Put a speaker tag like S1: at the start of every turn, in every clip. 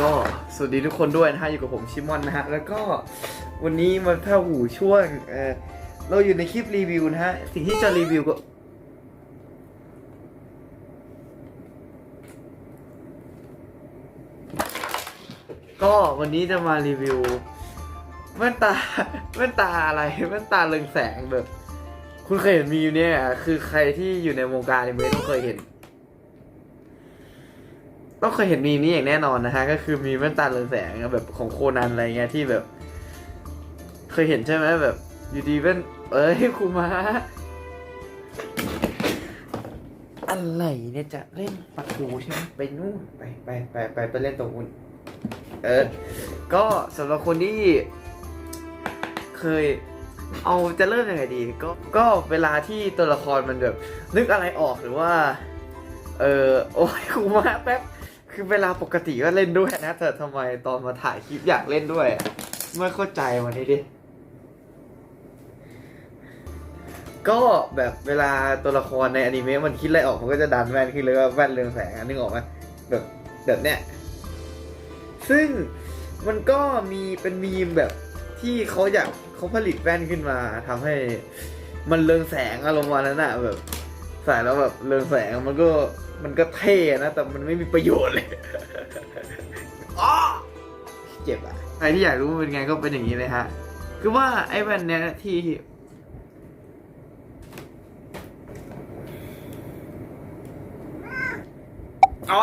S1: ก็สวัสดีทุกคนด้วยนะฮะอยู่กับผมชิมอนนะฮะแล้วก็วันนี้มันเข้าหูช่วงเออเราอยู่ในคลิปรีวิวนะฮะสิ่งที่จะรีวิวก็ก็วันนี้จะมารีวิวแว่นตาแว่นตาอะไรแว่นตาเรืองแสงแบบ คุณเคยเห็นมีอยู่เนี่ยคือใครที่อยู่ในวงการอนิเมะต้องเคยเห็น ต้องเคยเห็นมีนี้อย่างแน่นอนนะฮะ ก็คือมีแว่นตาเรืองแสงแบบของโคนันอะไรเงี้ยที่แบบ เคยเห็นใช่ไหมแบบ อยู่ดีแว่นเอ้ยครูมาอะไรเนี่ยจะเล่นประตูใช่ไหมไปนู่นไปไปไปไปไปเล่นตรงนู้นเออ ก็สำหรับคนที่ เคย เอาจะเริ่มยังไงดี ก็ก็เวลาที่ตัวละครมันแบบ นึกอะไรออกหรือว่า เออโอ้ยครูมาแป๊บ คือเวลาปกติก็เล่นด้วยนะแต่ทำไมตอนมาถ่ายคลิปอยากเล่นด้วยอะไม่เข้าใจวันนี้ดิ ก็แบบเวลาตัวละครในอนิเมะมันคิดอะไรออกมันก็จะดันแว่นขึ้นเลยว่าแว่นเรืองแสงอะนึกออกไหมแบบแบบเนี้ยซึ่งมันก็มีเป็นมีมแบบที่เขาอยากเขาผลิตแว่นขึ้นมาทำให้มันเรืองแสงอารมณ์วันนั้นอะแบบใส่แล้วแบบเรืองแสงมันก็ มันก็เท่นะ แต่มันไม่มีประโยชน์เลยอ้อเจ็บอะใครที่อยากรู้มันเป็นไงก็เป็นอย่างนี้เลยฮะ คือว่าไอ้แว่นเนี้ยที่อ๋อ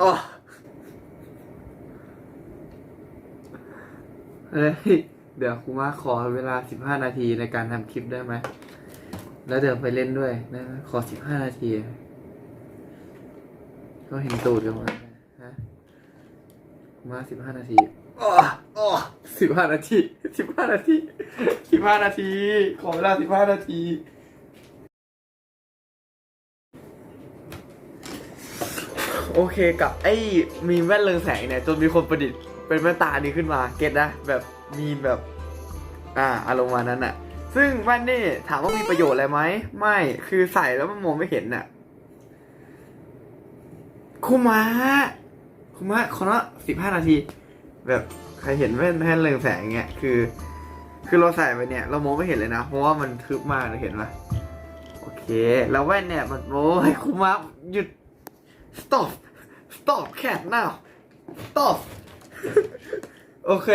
S1: อ๋อเฮ้ย เดี๋ยวครูมาขอเวลาสิบห้านาทีในการทำคลิปได้ไหม แล้วเดี๋ยวไปเล่นด้วยได้ไหมขอสิบห้านาที ก็เห็นตูดกันมดฮะครูมาสิบห้านาทีอ๋ออ๋อสิบห้านาทีสิบห้านาทีสิบห้านาที ขอเวลาสิบห้านาที โอเคกับไอ้มีแว่นเรืองแสงเนี่ยจนมีคนประดิษฐ์เป็นแว่นตานี้ขึ้นมาเก็ตนะแบบมีแบบอ่าอารมณ์วันนั้นอะซึ่งแว่นนี่ถามว่ามีประโยชน์อะไรไหมไม่คือใส่แล้วมันมองไม่เห็นน่ะคุมะคุมะขอละสิบห้านาที แบบใครเห็นแว่นแว่นเรืองแสงเงี้ยคือ คือเราใส่ไปเนี่ย เรามองไม่เห็นเลยนะเพราะว่ามันทึบมากเลยเห็นปะโอเค แล้วแว่นเนี่ยมันโอ้ยคุมะหยุด stop stop cat now stop โอเค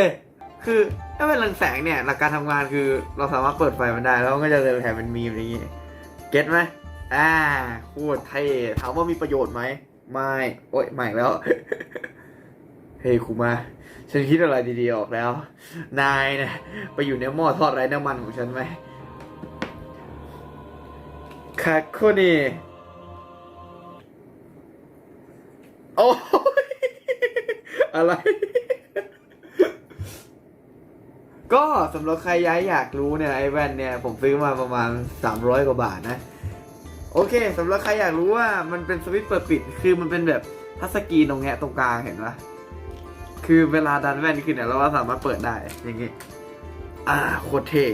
S1: คือถ้าเป็นรืองแสงเนี่ย หลักการทำงานคือเราสามารถเปิดไฟมันได้ แล้วมันก็จะเรืองแสงเป็นมีมอย่างงี้ เก็ตไหมอ่าโคตรเท่ถามว่ามีประโยชน์ไหม ไม่ โอ๊ยไม่แล้ว เฮ้ยครูมา ฉันคิดอะไรดีๆออกแล้ว นายนะไปอยู่ในหม้อทอดไร้น้ำมันของฉันไหมคาโคนี่ โอ้ยอะไร ก็สำหรับใครย้ายอยากรู้เนี่ยไอ้แว่นเนี่ย ผมซื้อมาประมาณ 300 กว่าบาทนะ โอเคสำหรับใครอยากรู้ว่ามันเป็นสวิตช์เปิดปิด คือมันเป็นแบบทัชสกรีนตรงเนี้ยตรงกลางเห็นปะคือเวลาดันแว่นขึ้นเนี่ยเราก็สามารถเปิดได้อย่างงี้ อ่าโคตรเท่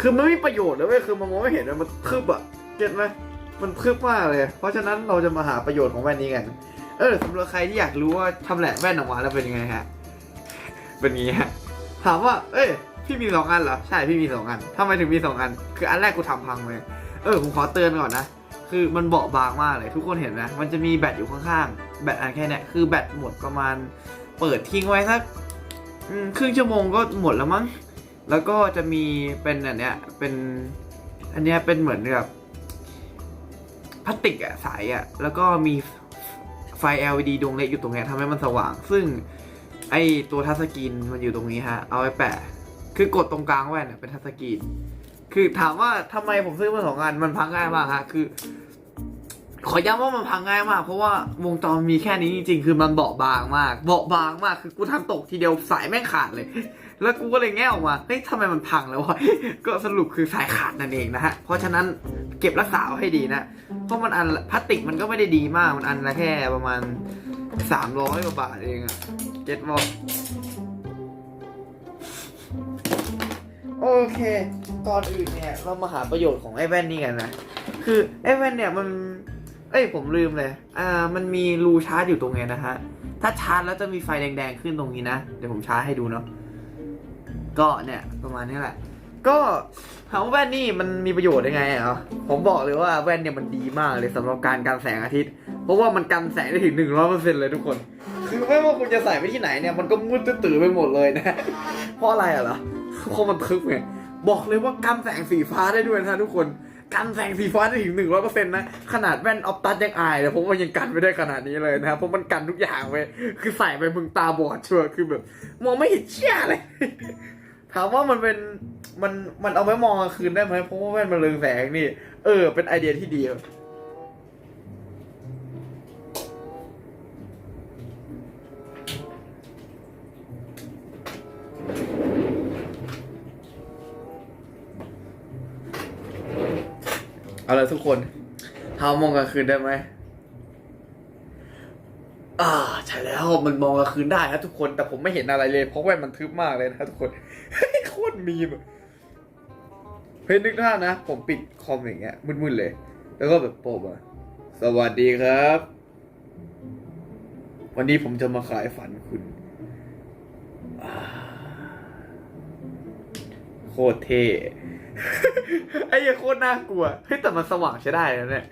S1: คือมันไม่มีประโยชน์เลยเว้ยคือมันมองไม่เห็นเลยมันทึบอะเก็ตไหม มันเพึบมากเลย เพราะฉะนั้นเราจะมาหาประโยชน์ของแว่นนี้กัน เออสำหรับใครที่อยากรู้ว่าทำแหละแว่นออกมาแล้วเป็นยังไงฮะ เป็นงี้ฮะ ถามว่า เอ้ย พี่มีสองอันเหรอ ใช่ พี่มีสองอันทำไมถึงมีสองอัน คืออันแรกกูทำพังเลย เออ ผมขอเตือนก่อนนะ คือมันเบาบางมากเลย ทุกคนเห็นไหมมันจะมีแบตอยู่ข้างๆ แบตอันแค่เนี้ย คือแบตหมดประมาณ เปิดทิ้งไว้สักครึ่งชั่วโมงก็หมดแล้วมั้ง แล้วก็จะมีเป็นอันเนี้ย เป็น อันเนี้ยเป็นเหมือนกับ พลาสติกอะใสอะแล้วก็มีไฟ LED ดวงเล็กอยู่ตรงนี้ทำให้มันสว่าง ซึ่งไอตัวทัชสกรีนมันอยู่ตรงนี้ฮะ เอาไว้แปะ คือกดตรงกลางแว่นเป็นทัชสกรีน คือถามว่าทำไมผมซื้อมาสองอันมันพังง่ายมากฮะ คือ ขอย้ำว่ามันพังง่ายมาก เพราะว่าวงจรมีแค่นี้จริงๆ คือมันเบาบางมาก เบาบางมาก คือกูทำตกทีเดียวสายแม่งขาดเลย แล้วกูก็เลยแง่ออกมา เฮ้ยทำไมมันพังแล้ววะ ก็สรุปคือสายขาดนั่นเองนะฮะ เพราะฉะนั้น ก็บรักษาให้ดีนะ เพราะมันอันพลาสติกมันก็ไม่ได้ดีมาก มันอันละแค่ประมาณสามร้อยกว่าบาทเองอะเก็ตบอลโอเค ก่อนอื่นเนี่ย เรามาหาประโยชน์ของไอ้แว่นนี่กันนะ คือไอ้แว่นเนี่ยมัน เอ้ยผมลืมเลย อ่า มันมีรูชาร์จอยู่ตรงเนี้ยนะฮะ ถ้าชาร์จแล้วจะมีไฟแดงๆขึ้นตรงนี้นะ เดี๋ยวผมชาร์จให้ดูเนาะ ก็เนี่ยประมาณนี้แหละ ก็ถามว่าแว่นนี่มันมีประโยชน์ยังไงอะผมบอกเลยว่าแว่นเนี่ยมันดีมากเลยสำหรับการกันแสงอาทิตย์ เพราะว่ามันกันแสงได้ถึงหนึ่งร้อยเปอร์เซ็นต์เลยทุกคน คือไม่ว่าคุณจะใส่ไปที่ไหนเนี่ยมันก็มืดตื้อไปหมดเลยนะ เพราะอะไรอะเหรอเพราะมันทึบไงบอกเลยว่ากันแสงสีฟ้าได้ด้วยนะทุกคนกันแสงสีฟ้าได้ถึงหนึ่งร้อยเปอร์เซ็นต์นะ ขนาดแว่นออฟตัสยังอายเลยผมว่ายังกันไม่ได้ขนาดนี้เลยนะเพราะมันกันทุกอย่างเว้ยคือใส่ไปมึงตาบอดชัวร์คือแบบ มองไม่เห็นเชี่ยเลย ถามว่ามันเป็นมันมันเอาไว้มองกลางคืนได้ไหมเพราะว่าแว่นมันเรืองแสงนี่ เออ เป็นไอเดียที่ดีเอาละทุกคนถามว่ามองกลางคืนได้ไหม อ่าใช่แล้วมันมองกลางคืนได้ครับทุกคนแต่ผมไม่เห็นอะไรเลยเพราะแว่นมันทึบมากเลยนะทุกคนโคตรมีมอะเฮ้ยนึกหน้านะ ผมปิดคอมอย่างเงี้ยมืดๆเลย แล้วก็แบบโปะสวัสดีครับ วันนี้ผมจะมาขายฝันคุณโคตรเท่ไอ้เหี้ยโคตรน่ากลัวเฮ้ยแต่มันสว่างใช้ได้นะเนี่ย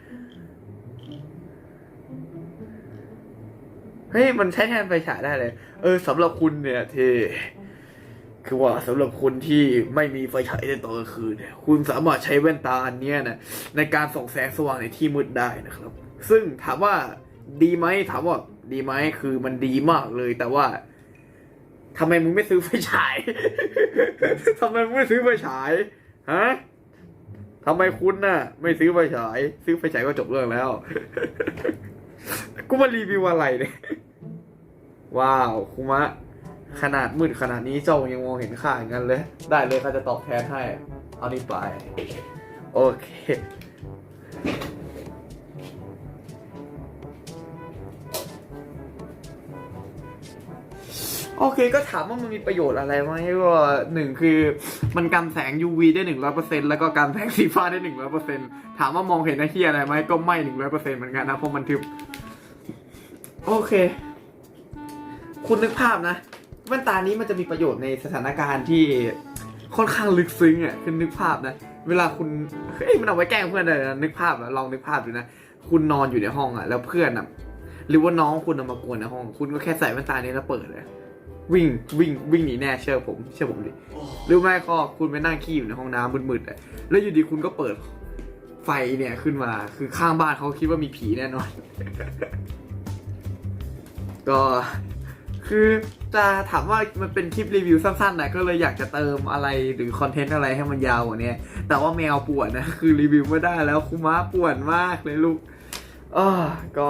S1: เฮ้ยมันใช้แทนไฟฉายได้เลย เออสำหรับคุณเนี่ยเทคือว่าสำหรับคนที่ไม่มีไฟฉายในตอนกลางคืนเนี่ยคุณสามารถใช้แว่นตาอันเนี้ยนะในการส่องแสงสว่างในที่มืดได้นะครับ ซึ่งถามว่าดีไหมถามว่าดีไหมคือมันดีมากเลย แต่ว่าทำไมมึงไม่ซื้อไฟฉาย ทำไมมึงไม่ซื้อไฟฉายฮะทำไมคุณน่ะ ไม่ซื้อไฟฉาย ซื้อไฟฉายก็จบเรื่องแล้ว กูมารีวิวอะไรเนี่ย ว้าวคุมะ ขนาดมืดขนาดนี้เจ้ายังมองเห็นค่าอย่างนั้นเลย ได้เลยเขาจะตอบแทนให้ เอานี่ไป โอเค โอเคก็ถามว่ามันมีประโยชน์อะไรไหมก็หนึ่งคือมันกันแสง UV ได้หนึ่งร้อยเปอร์เซ็นแล้วก็กันแสงสีฟ้าได้หนึ่งร้อยเปอร์เซ็นถามว่ามองเห็นไอ้ที่อะไรไหมก็ไม่หนึ่งร้อยเปอร์เซ็นเหมือนกันนะเพราะมันทึบ โอเค คุณนึกภาพนะแว่นตานี้มันจะมีประโยชน์ในสถานการณ์ที่ค่อนข้างลึกซึ้งอะคือนึกภาพนะ เวลาคุณเฮ้ยมันเอาไว้แกล้งเพื่อนเลยนะนึกภาพอะลองนึกภาพดูนะคุณนอนอยู่ในห้องอะ แล้วเพื่อนอะหรือว่าน้องคุณเอามากวนในห้อง คุณก็แค่ใส่แว่นตานี้แล้วเปิดเลยวิ่งวิ่งวิ่งหนีแน่เชื่อผมเชื่อผมดิหรือไม่ก็คุณไปนั่งขี้อยู่ในห้องน้ำมืดๆอ่แล้วอยู่ดีคุณก็เปิดไฟเนี่ยขึ้นมาคือข้างบ้านเขาคิดว่ามีผีแน่นอน ก็ คือจะถามว่ามันเป็นคลิปรีวิวสั้นๆนะก็เลยอยากจะเติมอะไรหรือคอนเทนต์อะไรให้มันยาวกว่านี้แต่ว่าแมวป่วนนะคือรีวิวไม่ได้แล้วคุม้าป่วนมากเลยลูกออก็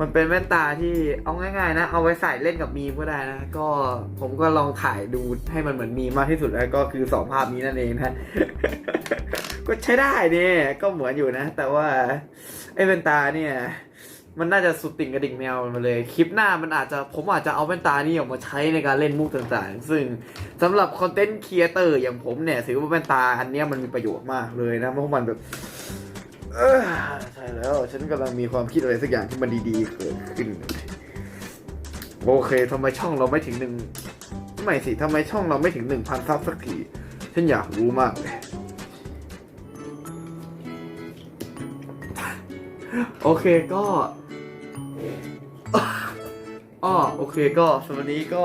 S1: มันเป็นแว่นตาที่เอาง่ายๆนะ เอาไว้ใส่เล่นกับมีมก็ได้นะ ก็ผมก็ลองถ่ายดูให้มันเหมือนมีมมากที่สุดแล้วก็คือสองภาพนี้นั่นเองนะ ก็ใช้ได้เนี่ยก็เหมือนอยู่นะ แต่ว่าไอ้แว่นตาเนี่ย มันน่าจะสุดติ่งกระดิ่งแมวมันมาเลย คลิปหน้ามันอาจจะผมอาจจะเอาแว่นตานี้ออกมาใช้ในการเล่นมุกต่างๆ ซึ่งสำหรับคอนเทนต์ครีเอเตอร์อย่างผมเนี่ยถือว่าแว่นตาอันนี้มันมีประโยชน์มากเลยนะเพราะมันแบบใช่แล้ว ฉันกำลังมีความคิดอะไรสักอย่างที่มันดีๆเกิดขึ้น โอเคทำไมช่องเราไม่ถึงหนึ่งไม่สิทำไมช่องเราไม่ถึงหนึ่งพันซับสักทีฉันอยากรู้มากเลยโอเคก็ อ๋อโอเคก็สำหรับนนี้ก็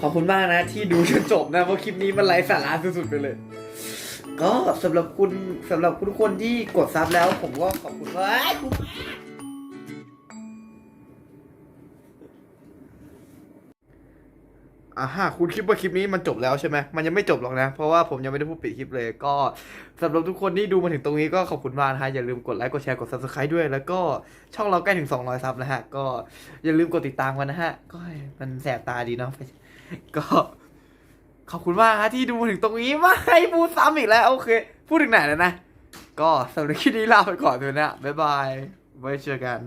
S1: ขอบคุณมากนะ ที่ดูจนจบนะ เพราะคลิปนี้มันไร้สาระสุดๆไปเลย ก็สำหรับคุณสำหรับทุกคนที่กดซับแล้ว ผมก็ขอบคุณมาก อ่าฮะคุณคิดว่าคลิปนี้มันจบแล้วใช่ไหมมันยังไม่จบหรอกนะ เพราะว่าผมยังไม่ได้พูดปิดคลิปเลย ก็สำหรับทุกคนที่ดูมาถึงตรงนี้ก็ขอบคุณมากนะฮะอย่าลืมกดไลค์กดแชร์กด subscribe ด้วย แล้วก็ช่องเราใกล้ถึง 200 ซับนะฮะ ก็อย่าลืมกดติดตามกันนะฮะ ก็มันแสบตาดีเนาะก็ขอบคุณมากฮะที่ดูมาถึงตรงนี้ม่ให้พูดซ้ำอีกแล้วโอเค พูดถึงไหนแล้วนะ ก็สำหรับคลิปนี้ลาไปก่อนเถอะนะบ๊ายบายไว้เจอกัน